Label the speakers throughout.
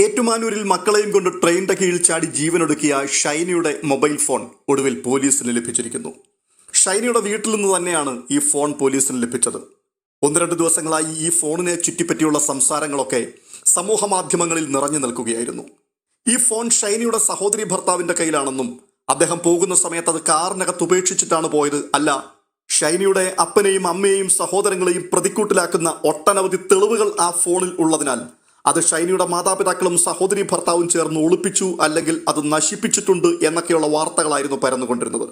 Speaker 1: ഏറ്റുമാനൂരിൽ മക്കളെയും കൊണ്ട് ട്രെയിനിന്റെ കീഴിൽ ചാടി ജീവനൊടുക്കിയ ഷൈനിയുടെ മൊബൈൽ ഫോൺ ഒടുവിൽ പോലീസിന് ലഭിച്ചിരിക്കുന്നു. ഷൈനിയുടെ വീട്ടിൽ നിന്ന് തന്നെയാണ് ഈ ഫോൺ പോലീസിന് ലഭിച്ചത്. ഒന്ന് രണ്ട് ദിവസങ്ങളായി ഈ ഫോണിനെ ചുറ്റിപ്പറ്റിയുള്ള സംസാരങ്ങളൊക്കെ സമൂഹ മാധ്യമങ്ങളിൽ നിറഞ്ഞു നിൽക്കുകയായിരുന്നു. ഈ ഫോൺ ഷൈനിയുടെ സഹോദരി ഭർത്താവിന്റെ കയ്യിലാണെന്നും അദ്ദേഹം പോകുന്ന സമയത്ത് അത് കാറിനകത്ത് ഉപേക്ഷിച്ചിട്ടാണ് പോയത് അല്ല ഷൈനിയുടെ അപ്പനെയും അമ്മയെയും സഹോദരങ്ങളെയും പ്രതിക്കൂട്ടിലാക്കുന്ന ഒട്ടനവധി തെളിവുകൾ ആ ഫോണിൽ ഉള്ളതിനാൽ അത് ഷൈനിയുടെ മാതാപിതാക്കളും സഹോദരി ഭർത്താവും ചേർന്ന് ഒളിപ്പിച്ചു അല്ലെങ്കിൽ അത് നശിപ്പിച്ചിട്ടുണ്ട് എന്നൊക്കെയുള്ള വാർത്തകളായിരുന്നു പരന്നുകൊണ്ടിരുന്നത്.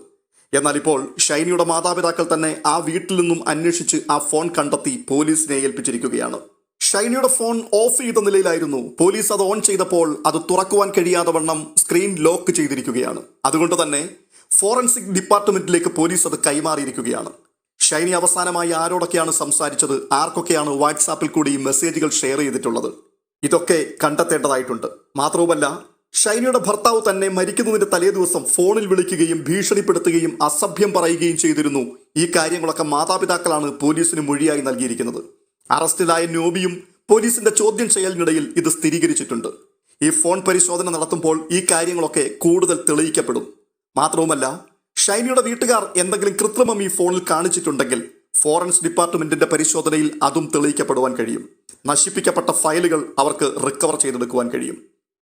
Speaker 1: എന്നാൽ ഇപ്പോൾ ഷൈനിയുടെ മാതാപിതാക്കൾ തന്നെ ആ വീട്ടിൽ നിന്നും അന്വേഷിച്ച് ആ ഫോൺ കണ്ടെത്തി പോലീസിനെ ഏൽപ്പിച്ചിരിക്കുകയാണ്. ഷൈനിയുടെ ഫോൺ ഓഫ് ചെയ്ത നിലയിലായിരുന്നു. പോലീസ് അത് ഓൺ ചെയ്തപ്പോൾ അത് തുറക്കുവാൻ കഴിയാതെ വണ്ണം സ്ക്രീൻ ലോക്ക് ചെയ്തിരിക്കുകയാണ്. അതുകൊണ്ട് തന്നെ ഫോറൻസിക് ഡിപ്പാർട്ട്മെന്റിലേക്ക് പോലീസ് അത് കൈമാറിയിരിക്കുകയാണ്. ഷൈനി അവസാനമായി ആരോടൊക്കെയാണ് സംസാരിച്ചത്? ആർക്കൊക്കെയാണ് വാട്സാപ്പിൽ കൂടി മെസ്സേജുകൾ ഷെയർ ചെയ്തിട്ടുള്ളത്? ഇതൊക്കെ കണ്ടെത്തേണ്ടതായിട്ടുണ്ട്. മാത്രവുമല്ല ഷൈനിയുടെ ഭർത്താവ് തന്നെ മരിക്കുന്നതിന്റെ തലേദിവസം ഫോണിൽ വിളിക്കുകയും ഭീഷണിപ്പെടുത്തുകയും അസഭ്യം പറയുകയും ചെയ്തിരുന്നു. ഈ കാര്യങ്ങളൊക്കെ മാതാപിതാക്കളാണ് പോലീസിന് മൊഴിയായി നൽകിയിരിക്കുന്നത്. അറസ്റ്റിലായ നോബിയും പോലീസിന്റെ ചോദ്യം ചെയ്യലിനിടയിൽ ഇത് സ്ഥിരീകരിച്ചിട്ടുണ്ട്. ഈ ഫോൺ പരിശോധന നടത്തുമ്പോൾ ഈ കാര്യങ്ങളൊക്കെ കൂടുതൽ തെളിയിക്കപ്പെടും. മാത്രവുമല്ല ഷൈനിയുടെ വീട്ടുകാർ എന്തെങ്കിലും കൃത്രിമം ഈ ഫോണിൽ കാണിച്ചിട്ടുണ്ടെങ്കിൽ ഫോറൻസ് ഡിപ്പാർട്ട്മെന്റിന്റെ പരിശോധനയിൽ അതും തെളിയിക്കപ്പെടുവാൻ കഴിയും. നശിപ്പിക്കപ്പെട്ട ഫയലുകൾ അവർക്ക് റിക്കവർ ചെയ്തെടുക്കുവാൻ കഴിയും.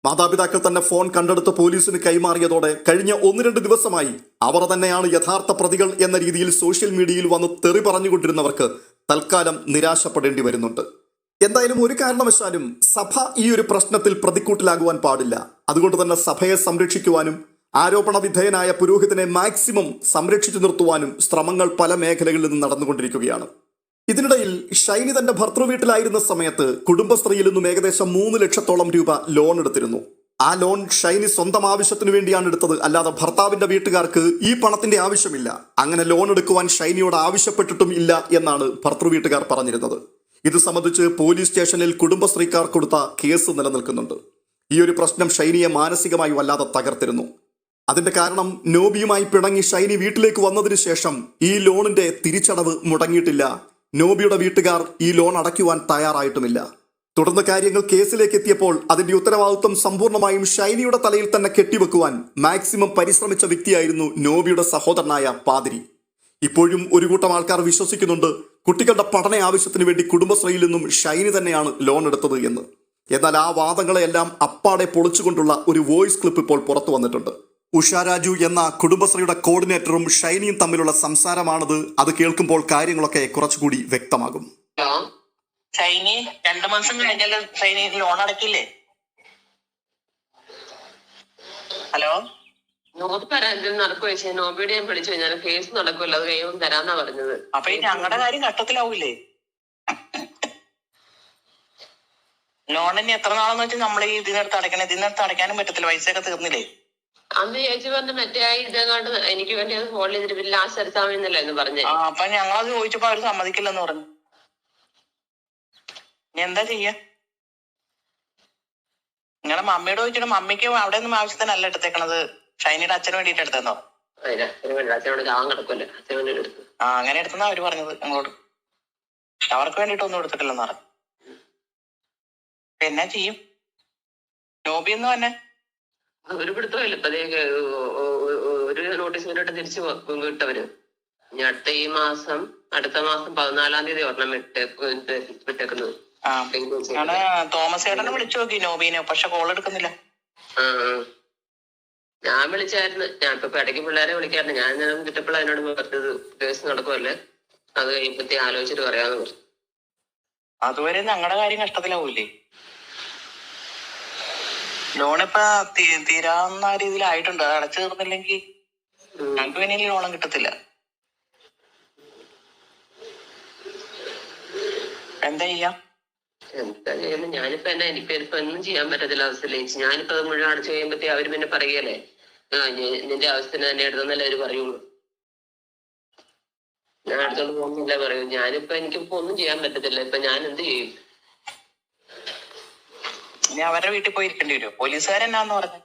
Speaker 1: മാതാപിതാക്കൾ തന്നെ ഫോൺ കണ്ടെടുത്ത് പോലീസിന് കൈമാറിയതോടെ കഴിഞ്ഞ ഒന്ന് രണ്ട് ദിവസമായി അവർ തന്നെയാണ് യഥാർത്ഥ പ്രതികൾ എന്ന രീതിയിൽ സോഷ്യൽ മീഡിയയിൽ വന്ന് തെറി പറഞ്ഞുകൊണ്ടിരുന്നവർക്ക് തൽക്കാലം നിരാശപ്പെടേണ്ടി വരുന്നുണ്ട്. എന്തായാലും ഒരു കാരണവശാലും സഭ ഈ ഒരു പ്രശ്നത്തിൽ പ്രതിക്കൂട്ടിലാകുവാൻ പാടില്ല. അതുകൊണ്ട് തന്നെ സഭയെ സംരക്ഷിക്കുവാനും ആരോപണ വിധേയനായ പുരോഹിതനെ മാക്സിമം സംരക്ഷിച്ചു നിർത്തുവാനും ശ്രമങ്ങൾ പല മേഖലകളിൽ നിന്ന് നടന്നുകൊണ്ടിരിക്കുകയാണ്. ഇതിനിടയിൽ ഷൈനി തന്റെ ഭർത്തൃ വീട്ടിലായിരുന്ന സമയത്ത് കുടുംബശ്രീയിൽ നിന്നും ഏകദേശം മൂന്ന് ലക്ഷത്തോളം രൂപ ലോൺ എടുത്തിരുന്നു. ആ ലോൺ ഷൈനി സ്വന്തം ആവശ്യത്തിന് വേണ്ടിയാണ് എടുത്തത്. അല്ലാതെ ഭർത്താവിന്റെ വീട്ടുകാർക്ക് ഈ പണത്തിന്റെ ആവശ്യമില്ല. അങ്ങനെ ലോൺ എടുക്കുവാൻ ഷൈനിയോട് ആവശ്യപ്പെട്ടിട്ടും ഇല്ല എന്നാണ് ഭർത്തൃ വീട്ടുകാർ പറഞ്ഞിരുന്നത്. ഇത് സംബന്ധിച്ച് പോലീസ് സ്റ്റേഷനിൽ കുടുംബശ്രീക്കാർ കൊടുത്ത കേസ് നിലനിൽക്കുന്നുണ്ട്. ഈ ഒരു പ്രശ്നം ഷൈനിയെ മാനസികമായി വല്ലാതെ തകർത്തിരുന്നു. അതിന്റെ കാരണം നോബിയുമായി പിണങ്ങി ഷൈനി വീട്ടിലേക്ക് വന്നതിന് ശേഷം ഈ ലോണിന്റെ തിരിച്ചടവ് മുടങ്ങിയിട്ടില്ല. നോബിയുടെ വീട്ടുകാർ ഈ ലോൺ അടയ്ക്കുവാൻ തയ്യാറായിട്ടുമില്ല. തുടർന്ന് കാര്യങ്ങൾ കേസിലേക്ക് എത്തിയപ്പോൾ അതിന്റെ ഉത്തരവാദിത്വം സമ്പൂർണമായും ഷൈനിയുടെ തലയിൽ തന്നെ കെട്ടിവെക്കുവാൻ മാക്സിമം പരിശ്രമിച്ച വ്യക്തിയായിരുന്നു നോബിയുടെ സഹോദരനായ പാതിരി. ഇപ്പോഴും ഒരു കൂട്ടം ആൾക്കാർ വിശ്വസിക്കുന്നുണ്ട് കുട്ടികളുടെ പഠന ആവശ്യത്തിന് വേണ്ടി കുടുംബശ്രീയിൽ നിന്നും ഷൈനി തന്നെയാണ് ലോൺ എടുത്തത് എന്ന്. എന്നാൽ ആ വാദങ്ങളെല്ലാം അപ്പാടെ പൊളിച്ചുകൊണ്ടുള്ള ഒരു വോയിസ് ക്ലിപ്പ് ഇപ്പോൾ പുറത്തു വന്നിട്ടുണ്ട്. ഉഷ രാജു എന്ന കുടുംബശ്രീയുടെ കോർഡിനേറ്ററും ഷൈനിയും തമ്മിലുള്ള സംസാരമാണത്. അത് കേൾക്കുമ്പോൾ കാര്യങ്ങളൊക്കെ കുറച്ചുകൂടി വ്യക്തമാകും.
Speaker 2: ഹലോ.
Speaker 3: ഷൈനി രണ്ടു മാസം കഴിഞ്ഞാൽ ഷൈനി ലോൺ അടക്കില്ലേ? ഹലോ.
Speaker 2: നോട്ട് തരാൻ എന്തെങ്കിലും നടക്കുക വെച്ചാൽ നോബിയുടെ ഞാൻ വിളിച്ചു ഞാൻ കേസ് നടക്കുമല്ലോ അത് കൈവും തരാന്നാ പറഞ്ഞത്.
Speaker 3: അപ്പൊ ഞങ്ങളുടെ കാര്യം ഘട്ടത്തിലാവൂലേ ലോണിന് എത്ര നാളെന്ന് വെച്ചാൽ നമ്മൾ ഈ ഇതിനടുത്ത് അടയ്ക്കണം? ഇതിനടുത്ത് അടയ്ക്കാനും പറ്റത്തില്ല പൈസയൊക്കെ തീർന്നില്ലേ?
Speaker 2: അന്ന് ചേച്ചി പറഞ്ഞ മറ്റേ ആ ഇതങ്ങാണ്ട് എനിക്ക് വേണ്ടി അത് ഫോൺ ചെയ്തിട്ട് പിന്നെ ലാസ്റ്റ് എടുത്താമെന്നല്ല എന്ന് പറഞ്ഞു.
Speaker 3: ആ അപ്പൊ ഞങ്ങളത് ചോദിച്ചപ്പോ അവർ സമ്മതിക്കില്ലെന്ന് പറഞ്ഞു. ഇനി എന്താ ചെയ്യാ? നിങ്ങളുടെ മമ്മിയോട് ചോദിച്ചിട്ട് മമ്മിക്ക് അവിടെ ഒന്നും ആവശ്യത്തിനല്ല എടുത്തേക്കണത്. ഷൈനിയുടെ അച്ഛന് വേണ്ടിട്ട് എടുത്തെന്നോ?
Speaker 2: അച്ഛനോട് ചാവാൻ കിടക്കുമല്ലോ അച്ഛന് വേണ്ടി എടുത്തു.
Speaker 3: ആ അങ്ങനെ എടുത്തെന്നാ അവർ പറഞ്ഞത് ഞങ്ങളോട്. അവർക്ക് വേണ്ടിട്ടൊന്നും എടുത്തിട്ടില്ലെന്ന് പറഞ്ഞു. പിന്നെ ചെയ്യും. നോബി എന്ന് തന്നെ.
Speaker 2: ഒരു പിടുത്തമില്ല. ഇപ്പൊ ഒരു നോട്ടീസ് ഇങ്ങോട്ട് തിരിച്ചു വിട്ടവര് ഇനി അടുത്ത ഈ മാസം അടുത്ത മാസം പതിനാലാം തീയതി ഒരെണ്ണം വിട്ട് വിട്ടേക്കുന്നത്
Speaker 3: തോമസ് ചേട്ടനെ വിളിച്ചു നോക്കി നോബീനെ. പക്ഷെ കോൾ എടുക്കുന്നില്ല.
Speaker 2: ഞാൻ വിളിച്ചായിരുന്നു. ഞാൻ ഇപ്പൊ ഇടയ്ക്ക് പിള്ളേരെ വിളിക്കാറുണ്ട് ഞാൻ ഞാൻ കിട്ടപ്പോൾ അതിനോട് പറഞ്ഞത് കേസ് നടക്കുമല്ലേ അത് കഴിയുമ്പത്തേ ആലോചിച്ചിട്ട് പറയാന്ന് പറഞ്ഞു.
Speaker 3: അതുവരെ ഞങ്ങളുടെ കാര്യം കഷ്ടത്തിലാവൂലേ ലോൺ ഇപ്പൊ തീരാവുന്ന രീതിയിലായിട്ടുണ്ട്. അത് അടച്ചു തീർന്നില്ലെങ്കിൽ. ഞങ്ങൾക്ക് പിന്നെ ലോണും കിട്ടത്തില്ല. എന്താ ചെയ്യാം?
Speaker 2: എന്താ ചെയ്യുന്നത് ഞാനിപ്പോ എന്നാ എനിക്ക് ഇപ്പൊ ഒന്നും ചെയ്യാൻ പറ്റത്തില്ല അവസ്ഥയില്ല ചേച്ചി ഞാനിപ്പോ അത് മുഴുവൻ അടച്ചു കഴിയുമ്പത്തേ അവർ പിന്നെ പറയല്ലേ ആ നിന്റെ അവസ്ഥ തന്നെ എടുത്തെന്നല്ലേ അവർ പറയുള്ളൂ. ഞാൻ അടുത്തോണ്ട് പോകുന്നില്ല പറയൂ. ഞാനിപ്പോ എനിക്കിപ്പോ ഒന്നും ചെയ്യാൻ പറ്റത്തില്ല. ഇപ്പൊ ഞാൻ എന്ത് ചെയ്യും?
Speaker 3: ഇനി അവരുടെ വീട്ടിൽ പോയി ഇരിക്കേണ്ടി വരുമോ പോലീസുകാരെന്നാന്ന് പറഞ്ഞു?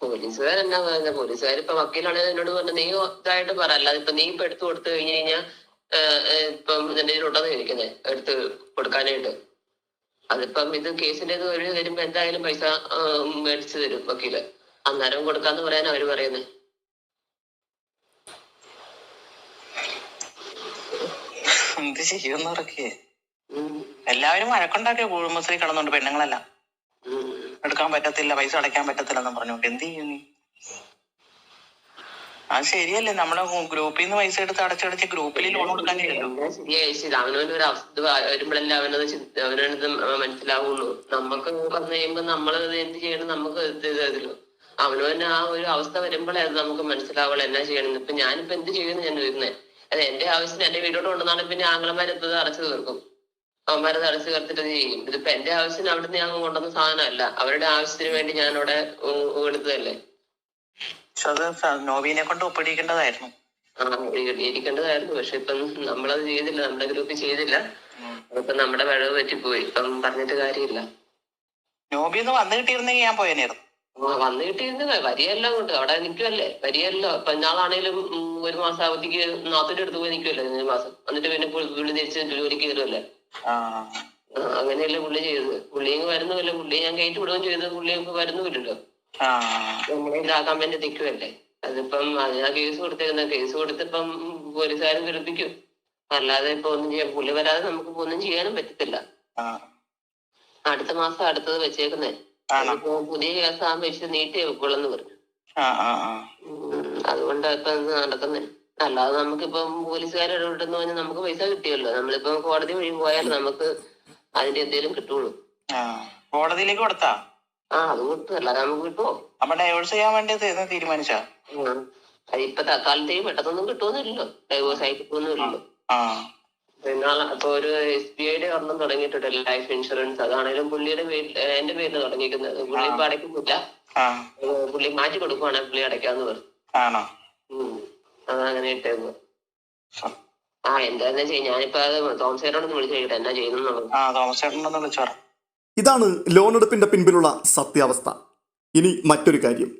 Speaker 2: പോലീസുകാരെന്നാ പറഞ്ഞത് പോലീസുകാർ ഇപ്പൊ വക്കീലാണെങ്കിൽ എന്നോട് പറഞ്ഞു നീ ഇതായിട്ട് പറ. അല്ലാതെ ഇപ്പൊ നീ ഇപ്പൊ എടുത്തു കൊടുത്തു കഴിഞ്ഞു കഴിഞ്ഞാൽ ഇപ്പം നിന്റെ കയ്യിലുണ്ടെന്ന് ചോദിക്കുന്നത് എടുത്ത് കൊടുക്കാനായിട്ട്. അതിപ്പം ഇത് കേസിന്റെ ഒരു വരുമ്പോ എന്തായാലും പൈസ മേടിച്ചു തരും വക്കീൽ. അന്നേരം കൊടുക്കാന്ന് പറയാൻ അവർ പറയുന്നത്
Speaker 3: എന്ത് ചെയ്യുമെന്ന് പറക്കേ എല്ലാവരും വഴക്കുണ്ടാക്കിയ കുടുംബശ്രീ കിടന്നുണ്ട് പെണ്ണുങ്ങളെല്ലാം. എടുക്കാൻ പറ്റത്തില്ല പൈസ അടയ്ക്കാൻ പറ്റത്തില്ലെന്ന് പറഞ്ഞോണ്ട് എന്ത് ചെയ്യും നീ? അത് ശരിയല്ലേ. നമ്മളെ ഗ്രൂപ്പിൽ നിന്ന് പൈസ എടുത്ത് അടച്ചടച്ച് ഗ്രൂപ്പിൽ ലോൺ കൊടുക്കാനില്ലല്ലോ
Speaker 2: ശരിയായി അവനവന്റെ ഒരു അവസ്ഥ വരുമ്പോഴല്ലേ അവനത് ചിന്ത- അവനത് മനസ്സിലാവുള്ളൂ. നമുക്ക് കഴിയുമ്പോ നമ്മൾ എന്ത് ചെയ്യണം നമുക്ക് ഇതില്ലോ അവനവന് ആ ഒരു അവസ്ഥ വരുമ്പോഴേ അത് നമുക്ക് മനസ്സിലാവുള്ളൂ. എന്നാ ചെയ്യണം ഇപ്പൊ ഞാനിപ്പോ എന്ത് ചെയ്യുന്നു ഞാൻ വരുന്നേ അത് എന്റെ ആവശ്യത്തിന് എന്റെ വീടോട് കൊണ്ടുവന്നാണ് പിന്നെ ആംഗ്ലമാരെത്തത് അടച്ചു തീർക്കും. അവന്മാരത് തടസ്സം തീർത്തിട്ട് ചെയ്യും? ഇതിപ്പോ എന്റെ ആവശ്യത്തിന് അവിടുന്ന് ഞാൻ കൊണ്ടുവന്ന സാധനമല്ല. അവരുടെ ആവശ്യത്തിന് വേണ്ടി ഞാൻ അവിടെ എടുത്തതല്ലേ
Speaker 3: നോവിനെ നോബീനെ കൊണ്ട് ഒപ്പിടിക്കേണ്ടതായിരുന്നു.
Speaker 2: ആ ഇരിക്കേണ്ടതായിരുന്നു പക്ഷെ ഇപ്പം നമ്മളത് ചെയ്തില്ല. നമ്മുടെ ഗ്രൂപ്പ് ചെയ്തില്ല. അതിപ്പോ നമ്മുടെ വിളവ് പറ്റിപ്പോയി ഇപ്പം പറഞ്ഞിട്ട് കാര്യമില്ല.
Speaker 3: നോബിന്ന് വന്നു കിട്ടിയിരുന്നെങ്കിൽ ഞാൻ പോയനായിരുന്നു.
Speaker 2: വന്നു കിട്ടിയിരുന്ന വരിയല്ല കൊണ്ട് അവിടെ നിൽക്കുമല്ലേ വരിയല്ലോ ഇപ്പൊ ഞാളാണേലും ഒരു മാസം അവധിക്ക് നാത്തിന്റെ അടുത്ത് പോയി നിൽക്കുമല്ലേ മാസം. എന്നിട്ട് പിന്നെ പുള്ളി പുള്ളി തിരിച്ച് ജോലിക്ക് കയറുമല്ലേ അങ്ങനെയല്ലേ പുള്ളി ചെയ്തത്? പുള്ളി അങ്ങ് വരുന്നുമില്ല പുള്ളി ഞാൻ കയറ്റി വിടുകയും ചെയ്തത് പുള്ളി അങ്ങ് വരുന്നുമില്ലല്ലോ. നമ്മളെ ഇതാക്കാൻ വേണ്ടി നിൽക്കുമല്ലേ അതിപ്പം അതിനാ കേസ് കൊടുത്തേക്കുന്ന. കേസ് കൊടുത്തിപ്പം പോലീസുകാരും വിളിപ്പിക്കും അല്ലാതെ ഇപ്പൊ ഒന്നും ചെയ്യാൻ പുള്ളി വരാതെ നമുക്ക് ഒന്നും ചെയ്യാനും പറ്റത്തില്ല. അടുത്ത മാസം അടുത്തത് വെച്ചേക്കുന്നേ. പുതിയ കേസ് ആകുമ്പോ ഇച്ചിരി നീട്ടി വെക്കുള്ളെന്ന് പറഞ്ഞു. അതുകൊണ്ടാ ഇപ്പൊ നടക്കുന്നേ. അല്ലാതെ നമുക്കിപ്പം പോലീസുകാർ ഇടപെട്ടെന്ന് പറഞ്ഞാൽ നമുക്ക് പൈസ കിട്ടിയല്ലോ. നമ്മളിപ്പോ കോടതി വഴി പോയാൽ നമുക്ക് അതിന്റെ എന്തേലും കിട്ടുള്ളൂ.
Speaker 3: ആ കോടതിയിലേക്ക് കൊടുത്താ?
Speaker 2: ആ അത് കൊടുത്തു. അല്ലാതെ നമുക്ക് കിട്ടുമോ
Speaker 3: അപ്പൊ ഡൈവേഴ്സ് ചെയ്യാൻ വേണ്ടി തീരുമാനിച്ച.
Speaker 2: അതിപ്പോ തൽക്കാലത്തേക്ക് പെട്ടെന്നൊന്നും കിട്ടുമെന്നില്ലല്ലോ ഡൈവോഴ്സ് ആയി കിട്ടുമെന്നില്ലല്ലോ പിന്നെ അപ്പൊ ഒരു എസ് ബി ഐയുടെ ഒരെണ്ണം തുടങ്ങിയിട്ടുണ്ട്. ലൈഫ് ഇൻഷുറൻസ് അതാണേലും പുള്ളിയുടെ പേരിൽ എന്റെ പേരിൽ തുടങ്ങിയിരിക്കുന്നത്. പുള്ളി ഇപ്പൊ അടയ്ക്കുന്നില്ല. പുള്ളി മാറ്റി കൊടുക്കുവാണെങ്കിൽ പുള്ളി അടയ്ക്കാന്ന് പറഞ്ഞു. അതങ്ങനെ ഇട്ടേക്കുക ആ എന്താന്ന് വെച്ചാൽ ഞാനിപ്പോ അത് തോമസ് ചേട്ടനോട് വിളിച്ചു ചോദിക്കട്ടെ എന്നാ ചെയ്യുന്നുള്ളത്
Speaker 3: ആ തോമസ് ചേട്ടനൊന്ന് വിളിച്ചു പറ.
Speaker 1: ഇതാണ് ലോണെടുപ്പിന്റെ പിൻപിലുള്ള സത്യാവസ്ഥ. ഇനി മറ്റൊരു കാര്യം.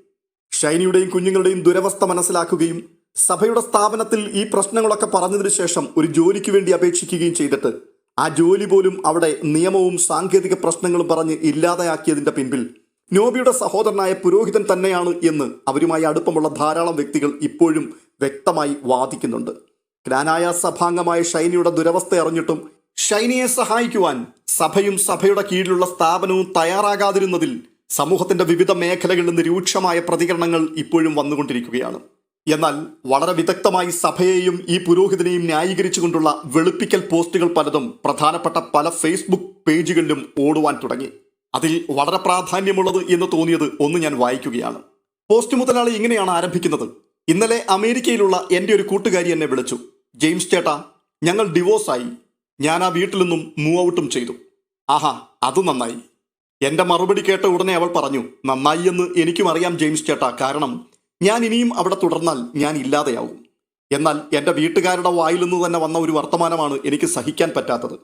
Speaker 1: ഷൈനിയുടെയും കുഞ്ഞുങ്ങളുടെയും ദുരവസ്ഥ മനസ്സിലാക്കുകയും സഭയുടെ സ്ഥാപനത്തിൽ ഈ പ്രശ്നങ്ങളൊക്കെ പറഞ്ഞതിനു ശേഷം ഒരു ജോലിക്ക് വേണ്ടി അപേക്ഷിക്കുകയും ചെയ്തിട്ട് ആ ജോലി പോലും അവിടെ നിയമവും സാങ്കേതിക പ്രശ്നങ്ങളും പറഞ്ഞ് ഇല്ലാതെയാക്കിയതിന്റെ പിൻപിൽ നോബിയുടെ സഹോദരനായ പുരോഹിതൻ തന്നെയാണ് എന്ന് അവരുമായി അടുപ്പമുള്ള ധാരാളം വ്യക്തികൾ ഇപ്പോഴും വ്യക്തമായി വാദിക്കുന്നുണ്ട്. ഗ്രാനായ സഭാംഗമായ ഷൈനിയുടെ ദുരവസ്ഥ അറിഞ്ഞിട്ടും ഷൈനിയെ സഹായിക്കുവാൻ സഭയും സഭയുടെ കീഴിലുള്ള സ്ഥാപനവും തയ്യാറാകാതിരുന്നതിൽ സമൂഹത്തിന്റെ വിവിധ മേഖലകളിൽ നിന്ന് രൂക്ഷമായ പ്രതികരണങ്ങൾ ഇപ്പോഴും വന്നുകൊണ്ടിരിക്കുകയാണ്. എന്നാൽ വളരെ വിദഗ്ധമായി സഭയെയും ഈ പുരോഹിതനെയും ന്യായീകരിച്ചുകൊണ്ടുള്ള വെളുപ്പിക്കൽ പോസ്റ്റുകൾ പലതും പ്രധാനപ്പെട്ട പല ഫേസ്ബുക്ക് പേജുകളിലും ഓടുവാൻ തുടങ്ങി. അതിൽ വളരെ പ്രാധാന്യമുള്ളത് എന്ന് തോന്നിയത് ഒന്ന് ഞാൻ വായിക്കുകയാണ്. പോസ്റ്റ് മുതലാളി ഇങ്ങനെയാണ് ആരംഭിക്കുന്നത്. ഇന്നലെ അമേരിക്കയിലുള്ള എന്റെ ഒരു കൂട്ടുകാരി എന്നെ വിളിച്ചു. ജെയിംസ് ചേട്ടാ ഞങ്ങൾ ഡിവോഴ്സായി. ഞാൻ ആ വീട്ടിൽ നിന്നും മൂവ് ഔട്ടും ചെയ്തു. ആഹാ അത് നന്നായി. എന്റെ മറുപടി കേട്ട ഉടനെ അവൾ പറഞ്ഞു നന്നായി എന്ന് എനിക്കും അറിയാം ജെയിംസ് ചേട്ടാ കാരണം ഞാൻ ഇനിയും അവിടെ തുടർന്നാൽ ഞാൻ ഇല്ലാതെയാവും. എന്നാൽ എന്റെ വീട്ടുകാരുടെ വായിൽ നിന്ന് തന്നെ വന്ന ഒരു വർത്തമാനമാണ് എനിക്ക് സഹിക്കാൻ പറ്റാത്തത്.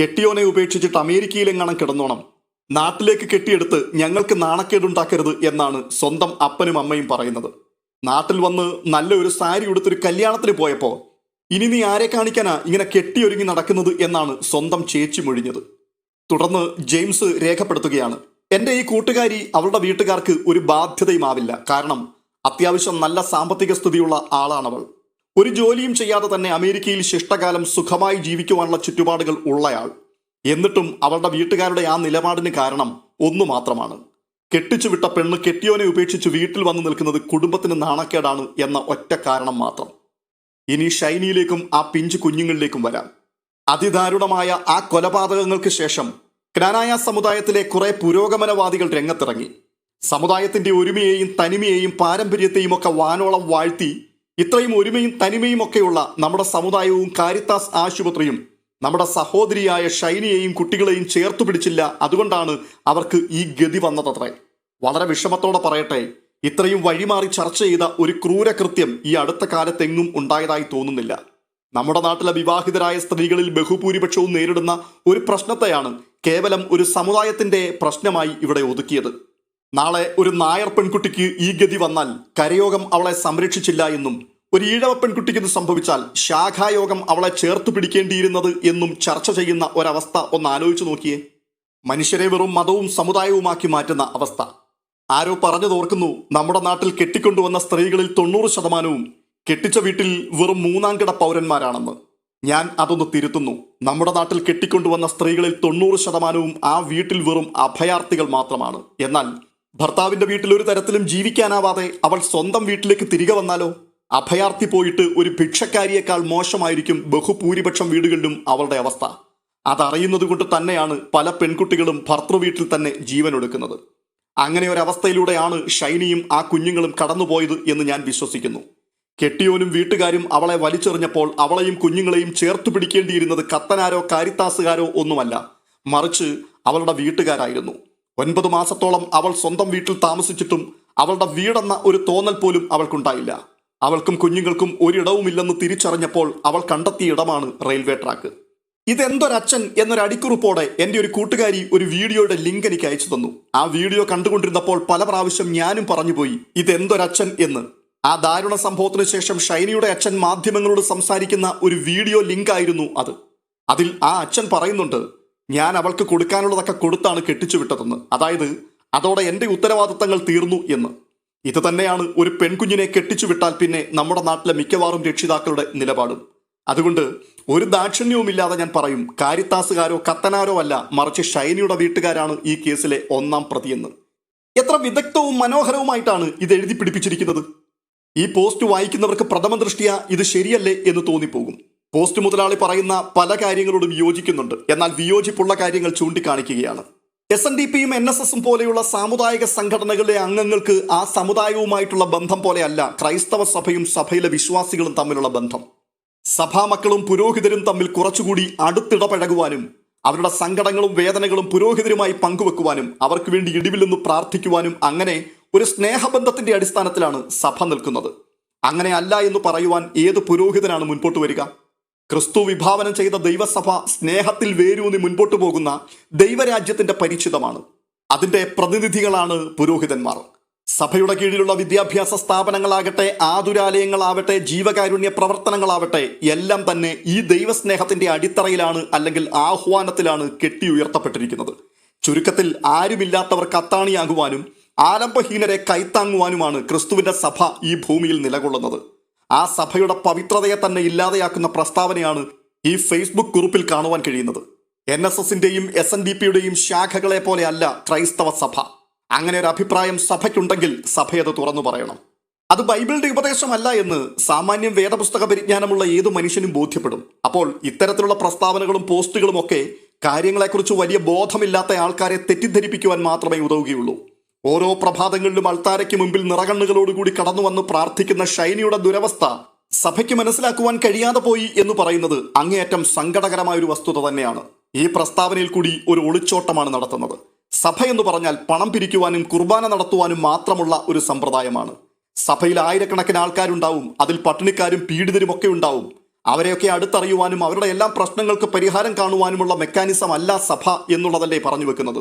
Speaker 1: കെട്ടിയോനെ ഉപേക്ഷിച്ചിട്ട് അമേരിക്കയിലെങ്ങാണം കിടന്നോണം. നാട്ടിലേക്ക് കെട്ടിയെടുത്ത് ഞങ്ങൾക്ക് നാണക്കേടുണ്ടാക്കരുത് എന്നാണ് സ്വന്തം അപ്പനും അമ്മയും പറയുന്നത്. നാട്ടിൽ വന്ന് നല്ല ഒരു സാരി ഉടുത്തൊരു കല്യാണത്തിന് പോയപ്പോൾ ഇനി നീ ആരെ കാണിക്കാനാ ഇങ്ങനെ കെട്ടിയൊരുങ്ങി നടക്കുന്നത് എന്നാണ് സ്വന്തം ചേച്ചി മൊഴിഞ്ഞത്. തുടർന്ന് ജെയിംസ് രേഖപ്പെടുത്തുകയാണ് എന്റെ ഈ കൂട്ടുകാരി അവളുടെ വീട്ടുകാർക്ക് ഒരു ബാധ്യതയുമാവില്ല കാരണം അത്യാവശ്യം നല്ല സാമ്പത്തിക സ്ഥിതിയുള്ള ആളാണവൾ. ഒരു ജോലിയും ചെയ്യാതെ തന്നെ അമേരിക്കയിൽ ശിഷ്ടകാലം സുഖമായി ജീവിക്കുവാനുള്ള ചുറ്റുപാടുകൾ ഉള്ളയാൾ. എന്നിട്ടും അവളുടെ വീട്ടുകാരുടെ ആ നിലപാടിന് കാരണം ഒന്നു മാത്രമാണ് കെട്ടിച്ചു വിട്ട പെണ്ണ് കെട്ടിയോനെ ഉപേക്ഷിച്ച് വീട്ടിൽ വന്നു നിൽക്കുന്നത് കുടുംബത്തിന് നാണക്കേടാണ് എന്ന ഒറ്റ കാരണം മാത്രം. ഇനി ഷൈനിയിലേക്കും ആ പിഞ്ചു കുഞ്ഞുങ്ങളിലേക്കും വരാം. അതിദാരുണമായ ആ കൊലപാതകങ്ങൾക്ക് ശേഷം ക്നാനായ സമുദായത്തിലെ കുറെ പുരോഗമനവാദികൾ രംഗത്തിറങ്ങി. സമുദായത്തിന്റെ ഒരുമയെയും തനിമയെയും പാരമ്പര്യത്തെയും ഒക്കെ വാനോളം വാഴ്ത്തി ഇത്രയും ഒരുമയും തനിമയും ഒക്കെയുള്ള നമ്മുടെ സമുദായവും കാരിത്താസ് ആശുപത്രിയും നമ്മുടെ സഹോദരിയായ ഷൈനിയെയും കുട്ടികളെയും ചേർത്തു പിടിച്ചില്ല. അതുകൊണ്ടാണ് അവർക്ക് ഈ ഗതി വന്നതത്രേ. വളരെ വിഷമത്തോടെ പറയട്ടെ ഇത്രയും വഴിമാറി ചർച്ച ചെയ്ത ഒരു ക്രൂരകൃത്യം ഈ അടുത്ത കാലത്തെങ്ങും ഉണ്ടായതായി തോന്നുന്നില്ല. നമ്മുടെ നാട്ടിലെ വിവാഹിതരായ സ്ത്രീകളിൽ ബഹുഭൂരിപക്ഷവും നേരിടുന്ന ഒരു പ്രശ്നത്തെയാണ് കേവലം ഒരു സമുദായത്തിന്റെ പ്രശ്നമായി ഇവിടെ ഒതുക്കിയത്. നാളെ ഒരു നായർ പെൺകുട്ടിക്ക് ഈ ഗതി വന്നാൽ കരയോഗം അവളെ സംരക്ഷിച്ചില്ല എന്നും ഒരു ഈഴവ പെൺകുട്ടിക്ക് ഇത് സംഭവിച്ചാൽ ശാഖായോഗം അവളെ ചേർത്ത് പിടിക്കേണ്ടിയിരുന്നത് എന്നും ചർച്ച ചെയ്യുന്ന ഒരവസ്ഥ ഒന്ന് ആലോചിച്ചു നോക്കിയേ. മനുഷ്യരെ വെറും മതവും സമുദായവുമാക്കി മാറ്റുന്ന അവസ്ഥ. ആരോ പറഞ്ഞു തോർക്കുന്നു നമ്മുടെ നാട്ടിൽ കെട്ടിക്കൊണ്ടുവന്ന സ്ത്രീകളിൽ തൊണ്ണൂറ് ശതമാനവും കെട്ടിച്ച വീട്ടിൽ വെറും മൂന്നാം കിട പൗരന്മാരാണെന്ന്. ഞാൻ അതൊന്ന് തിരുത്തുന്നു. നമ്മുടെ നാട്ടിൽ കെട്ടിക്കൊണ്ടുവന്ന സ്ത്രീകളിൽ തൊണ്ണൂറ് ശതമാനവും ആ വീട്ടിൽ വെറും അഭയാർത്ഥികൾ മാത്രമാണ്. എന്നാൽ ഭർത്താവിന്റെ വീട്ടിൽ ഒരു തരത്തിലും ജീവിക്കാനാവാതെ അവൾ സ്വന്തം വീട്ടിലേക്ക് തിരികെ വന്നാലോ? അഭയാർത്ഥി പോയിട്ട് ഒരു ഭിക്ഷക്കാരിയേക്കാൾ മോശമായിരിക്കും ബഹുഭൂരിപക്ഷം വീടുകളിലും അവളുടെ അവസ്ഥ. അതറിയുന്നത് കൊണ്ട് തന്നെയാണ് പല പെൺകുട്ടികളും ഭർത്തൃ വീട്ടിൽ തന്നെ ജീവനൊടുക്കുന്നത് അങ്ങനെ ഒരവസ്ഥയിലൂടെയാണ് ഷൈനിയും ആ കുഞ്ഞുങ്ങളും കടന്നുപോയത് എന്ന് ഞാൻ വിശ്വസിക്കുന്നു. കെട്ടിയോനും വീട്ടുകാരും അവളെ വലിച്ചെറിഞ്ഞപ്പോൾ അവളെയും കുഞ്ഞുങ്ങളെയും ചേർത്ത് പിടിക്കേണ്ടിയിരുന്നത് കത്തനാരോ കാരിത്താസുകാരോ ഒന്നുമല്ല. മറിച്ച് അവളുടെ വീട്ടുകാരായിരുന്നു. ഒൻപത് മാസത്തോളം അവൾ സ്വന്തം വീട്ടിൽ താമസിച്ചിട്ടും അവളുടെ വീടെന്ന ഒരു തോന്നൽ പോലും അവൾക്കുണ്ടായില്ല. അവൾക്കും കുഞ്ഞുങ്ങൾക്കും ഒരിടവുമില്ലെന്ന് തിരിച്ചറിഞ്ഞപ്പോൾ അവൾ കണ്ടെത്തിയ ഇടമാണ് റെയിൽവേ ട്രാക്ക്. ഇതെന്തൊരച്ഛൻ എന്നൊരു അടിക്കുറിപ്പോടെ എന്റെ ഒരു കൂട്ടുകാരി ഒരു വീഡിയോയുടെ ലിങ്ക് എനിക്ക് അയച്ചു തന്നു. ആ വീഡിയോ കണ്ടുകൊണ്ടിരുന്നപ്പോൾ പല പ്രാവശ്യം ഞാനും പറഞ്ഞുപോയി ഇതെന്തൊരച്ഛൻ എന്ന്. ആ ദാരുണ സംഭവത്തിന് ശേഷം ഷൈനിയുടെ അച്ഛൻ മാധ്യമങ്ങളോട് സംസാരിക്കുന്ന ഒരു വീഡിയോ ലിങ്ക് ആയിരുന്നു അത്. അതിൽ ആ അച്ഛൻ പറയുന്നുണ്ട് ഞാൻ അവൾക്ക് കൊടുക്കാനുള്ളതൊക്കെ കൊടുത്താണ് കെട്ടിച്ചു വിട്ടതെന്ന്. അതായത് അതോടെ എന്റെ ഉത്തരവാദിത്തങ്ങൾ തീർന്നു എന്ന്. ഇത് തന്നെയാണ് ഒരു പെൺകുഞ്ഞിനെ കെട്ടിച്ചു വിട്ടാൽ പിന്നെ നമ്മുടെ നാട്ടിലെ മിക്കവാറും രക്ഷിതാക്കളുടെ നിലപാടും. അതുകൊണ്ട് ഒരു ദാക്ഷിണ്യവുമില്ലാതെ ഞാൻ പറയും കാരിത്താസുകാരോ കത്തനാരോ അല്ല മറിച്ച് ഷൈനിയുടെ വീട്ടുകാരാണ് ഈ കേസിലെ ഒന്നാം പ്രതിയെന്ന്. എത്ര വിദഗ്ധവും മനോഹരവുമായിട്ടാണ് ഇത് എഴുതി പിടിപ്പിച്ചിരിക്കുന്നത്. ഈ പോസ്റ്റ് വായിക്കുന്നവർക്ക് പ്രഥമ ദൃഷ്ടിയ ഇത് ശരിയല്ലേ എന്ന് തോന്നിപ്പോകും. പോസ്റ്റ് മുതലാളി പറയുന്ന പല കാര്യങ്ങളോടും യോജിക്കുന്നുണ്ട്. എന്നാൽ വിയോജിപ്പുള്ള കാര്യങ്ങൾ ചൂണ്ടിക്കാണിക്കുകയാണ്. എസ് എൻ ഡി പിയും എൻ എസ് എസും പോലെയുള്ള സാമുദായിക സംഘടനകളിലെ അംഗങ്ങൾക്ക് ആ സമുദായവുമായിട്ടുള്ള ബന്ധം പോലെയല്ല ക്രൈസ്തവ സഭയും സഭയിലെ വിശ്വാസികളും തമ്മിലുള്ള ബന്ധം. സഭാമക്കളും പുരോഹിതരും തമ്മിൽ കുറച്ചുകൂടി അടുത്തിടപഴകുവാനും അവരുടെ സങ്കടങ്ങളും വേദനകളും പുരോഹിതരുമായി പങ്കുവെക്കുവാനും അവർക്ക് വേണ്ടി ഇടിവില്ലെന്ന് പ്രാർത്ഥിക്കുവാനും അങ്ങനെ ഒരു സ്നേഹബന്ധത്തിന്റെ അടിസ്ഥാനത്തിലാണ് സഭ നിൽക്കുന്നത്. അങ്ങനെ അല്ല എന്ന് പറയുവാൻ ഏത് പുരോഹിതനാണ് മുൻപോട്ട് വരിക? ക്രിസ്തു വിഭാവനം ചെയ്ത ദൈവസഭ സ്നേഹത്തിൽ വേരൂന്നി മുൻപോട്ട് പോകുന്ന ദൈവരാജ്യത്തിന്റെ പരിചിതമാണ്. അതിന്റെ പ്രതിനിധികളാണ് പുരോഹിതന്മാർ. സഭയുടെ കീഴിലുള്ള വിദ്യാഭ്യാസ സ്ഥാപനങ്ങളാകട്ടെ ആതുരാലയങ്ങളാവട്ടെ ജീവകാരുണ്യ പ്രവർത്തനങ്ങളാവട്ടെ എല്ലാം തന്നെ ഈ ദൈവസ്നേഹത്തിന്റെ അടിത്തറയിലാണ് അല്ലെങ്കിൽ ആഹ്വാനത്തിലാണ് കെട്ടിയുയർത്തപ്പെട്ടിരിക്കുന്നത്. ചുരുക്കത്തിൽ ആരുമില്ലാത്തവർക്ക് അത്താണിയാകുവാനും ആലംബഹീനരെ കൈത്താങ്ങുവാനുമാണ് ക്രിസ്തുവിന്റെ സഭ ഈ ഭൂമിയിൽ നിലകൊള്ളുന്നത്. ആ സഭയുടെ പവിത്രതയെ തന്നെ ഇല്ലാതെയാക്കുന്ന പ്രസ്താവനയാണ് ഈ ഫേസ്ബുക്ക് കുറിപ്പിൽ കാണുവാൻ കഴിയുന്നത്. എൻ എസ് എസിന്റെയും എസ് എൻ ഡി പിയുടെയും ശാഖകളെ പോലെയല്ല ക്രൈസ്തവ സഭ. അങ്ങനെ ഒരു അഭിപ്രായം സഭയ്ക്കുണ്ടെങ്കിൽ സഭയത് തുറന്നു പറയണം. അത് ബൈബിളിന്റെ ഉപദേശമല്ല എന്ന് സാമാന്യം വേദപുസ്തക പരിജ്ഞാനമുള്ള ഏതു മനുഷ്യനും ബോധ്യപ്പെടും. അപ്പോൾ ഇത്തരത്തിലുള്ള പ്രസ്താവനകളും പോസ്റ്റുകളും ഒക്കെ കാര്യങ്ങളെക്കുറിച്ച് വലിയ ബോധമില്ലാത്ത ആൾക്കാരെ തെറ്റിദ്ധരിപ്പിക്കുവാൻ മാത്രമേ ഉതവുകയുള്ളൂ. ഓരോ പ്രഭാതങ്ങളിലും അൾത്താരയ്ക്ക് മുമ്പിൽ നിറകണ്ണുകളോടുകൂടി കടന്നു വന്ന് പ്രാർത്ഥിക്കുന്ന ഷൈനിയുടെ ദുരവസ്ഥ സഭയ്ക്ക് മനസ്സിലാക്കുവാൻ കഴിയാതെ പോയി എന്ന് പറയുന്നത് അങ്ങേയറ്റം സങ്കടകരമായ ഒരു വസ്തുത തന്നെയാണ്. ഈ പ്രസ്താവനയിൽ കൂടി ഒരു ഒളിച്ചോട്ടമാണ് നടത്തുന്നത്. സഭ എന്ന് പറഞ്ഞാൽ പണം പിരിക്കുവാനും കുർബാന നടത്തുവാനും മാത്രമുള്ള ഒരു സമ്പ്രദായമാണ്. സഭയിൽ ആയിരക്കണക്കിന് ആൾക്കാരുണ്ടാവും അതിൽ പട്ടിണിക്കാരും പീഡിതരും ഒക്കെ ഉണ്ടാവും. അവരെയൊക്കെ അടുത്തറിയുവാനും അവരുടെ എല്ലാ പ്രശ്നങ്ങൾക്ക് പരിഹാരം കാണുവാനുമുള്ള മെക്കാനിസം അല്ല സഭ എന്നുള്ളതല്ലേ പറഞ്ഞു വെക്കുന്നത്.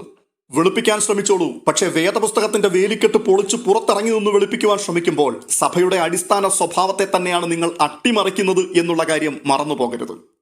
Speaker 1: വെളുപ്പിക്കാൻ ശ്രമിച്ചോളൂ പക്ഷേ വേദപുസ്തകത്തിന്റെ വേലിക്കെട്ട് പൊളിച്ച് പുറത്തിറങ്ങി നിന്ന് വെളുപ്പിക്കുവാൻ ശ്രമിക്കുമ്പോൾ സഭയുടെ അടിസ്ഥാന സ്വഭാവത്തെ തന്നെയാണ് നിങ്ങൾ അട്ടിമറിക്കുന്നത് എന്നുള്ള കാര്യം മറന്നു പോകരുത്